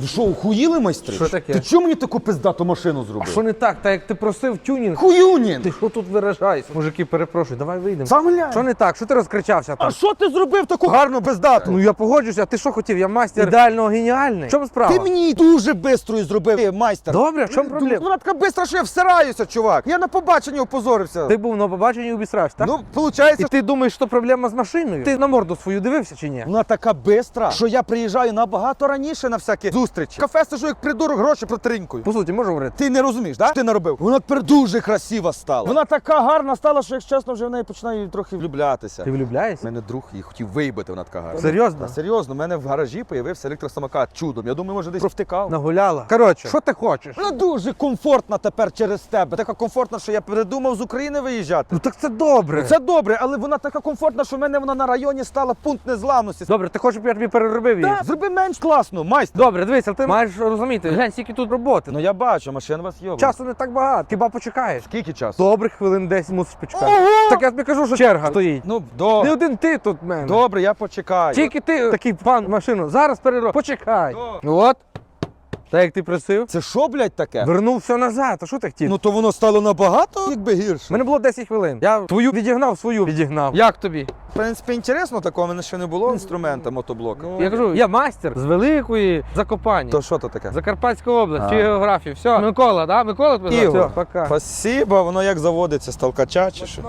Ви що, ухуїли майстри? Що таке? Ти чому мені таку пиздату машину А зробив? що не так? Та як ти просив тюнінг? Хуюнін! Ти що тут виражаєшся? Мужики, перепрошую, давай вийдемо. Сам глянь. Що не так? Що ти розкричався там? А що ти зробив таку гарну пиздату? Ну я погоджуюся, а ти що хотів? Я майстер ідеального геніальний. В чому справа? Ти мені дуже бистрою зробив, ти, майстер. Добре, в чому проблема? Вона така бистра, що я всираюся, чувак. Я на побаченні опозорився. Ти був на побаченні і обісрався, так? Ну, виходить, І ти думаєш, що проблема з машиною? Ти на морду свою дивився чи ні? Вона така бистра, що я приїжджаю набагато раніше на всякі зустрічі. Кафе сижу як придурок, гроші протринькую. По суті, можу говорити. Ти не розумієш, так? Ти наробив. Вона тепер дуже красива стала. Вона така гарна стала, що якщо чесно, вже в неї починаю трохи влюблятися. Ти У влюбляєшся? мене друг її хотів виїбати, вона така гарна. Серйозно? Та, серйозно, у мене в гаражі появився електросамокат чудом. Я думаю, може десь провтикав. Нагуляла. Коротше, що ти хочеш? Вона дуже комфортна тепер через тебе. Така комфортна, що я передумав з України виїжджати. Ну так це добре. Це добре, але вона така комфортна, що в мене вона на районі стала пункт незламності. Добре, ти хочеш, щоб я тобі переробив її? Так, зроби менш класно, майстер. Добре, дивися, ти маєш розуміти, глянь, скільки тут роботи. Ну я бачу, машин у вас є. Часу не так багато, хіба почекаєш? Скільки часу? Добрих хвилин 10 мусиш почекати. Ого! Так я тобі кажу, що черга стоїть. Ну, Не один ти тут в мене. добре, я почекаю. Тільки ти такий пан машину. Зараз перероб. Почекай. Добре. От. Так як ти просив. Це що, блядь, таке? Вернув все назад. А що ти хотів? Ну то воно стало набагато, якби гірше. мене було 10 хвилин. Я твою відігнав, свою відігнав. Як тобі? В принципі, інтересно, такого в мене ще не було інструмента мотоблока. Я кажу, я майстер з великої Закопані. То що то таке? Закарпатська область, А. чи географію. Все, Микола, да? Микола тебе звати? Ігор. Все, пока. Спасибо, воно як заводиться з толкача чи що?